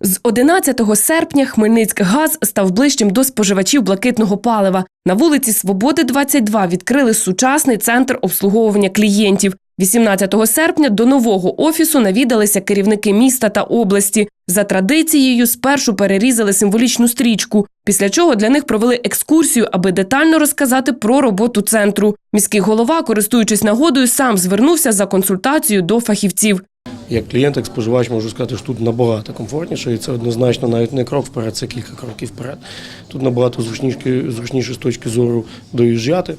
З 11 серпня Хмельницькгаз став ближчим до споживачів блакитного палива. На вулиці Свободи 22 відкрили сучасний центр обслуговування клієнтів. 18 серпня до нового офісу навідалися керівники міста та області. За традицією спершу перерізали символічну стрічку, після чого для них провели екскурсію, аби детально розказати про роботу центру. Міський голова, користуючись нагодою, сам звернувся за консультацією до фахівців. Як клієнт, як споживач можу сказати, що тут набагато комфортніше, і це однозначно навіть не крок вперед, це кілька кроків вперед. Тут набагато зручніше, зручніше з точки зору доїжджати.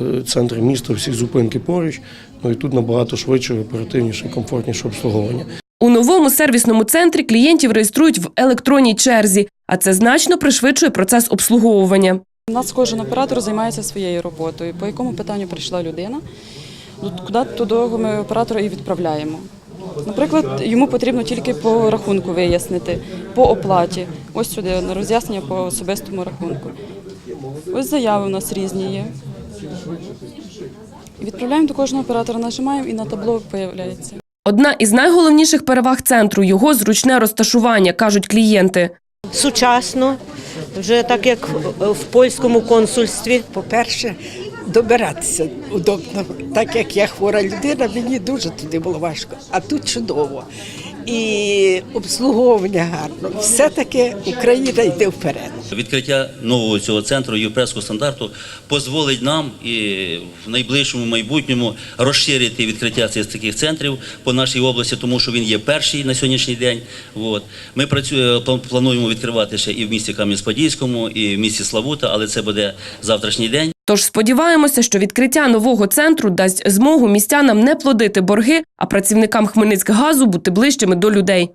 Е, Центр міста, всі зупинки поруч. Ну і тут набагато швидше, оперативніше, комфортніше обслуговування. У новому сервісному центрі клієнтів реєструють в електронній черзі, а це значно пришвидшує процес обслуговування. У нас кожен оператор займається своєю роботою. По якому питанню прийшла людина, ну, куди туди ми оператора і відправляємо. Наприклад, йому потрібно тільки по рахунку вияснити, по оплаті. Ось сюди на роз'яснення по особистому рахунку. Ось заяви у нас різні є. Відправляємо до кожного оператора, нажимаємо і на табло з'являється. Одна із найголовніших переваг центру його зручне розташування, кажуть клієнти. сучасно, вже так як в- в польському консульстві. По-перше, добиратися удобно. Так як я хвора людина, мені дуже туди було важко. А тут чудово. І обслуговування гарно. Все-таки Україна йде вперед. Відкриття нового цього центру європейського стандарту дозволить нам і в найближчому майбутньому розширити відкриття цих таких центрів по нашій області, тому що він є перший на сьогоднішній день. От. Ми працюємо, план- плануємо відкривати ще і в місті Кам'янець-Подільському, і в місті Славута, але це буде завтрашній день. Тож сподіваємося, що відкриття нового центру дасть змогу містянам не плодити борги, а працівникам Хмельницькгазу бути ближчими до людей.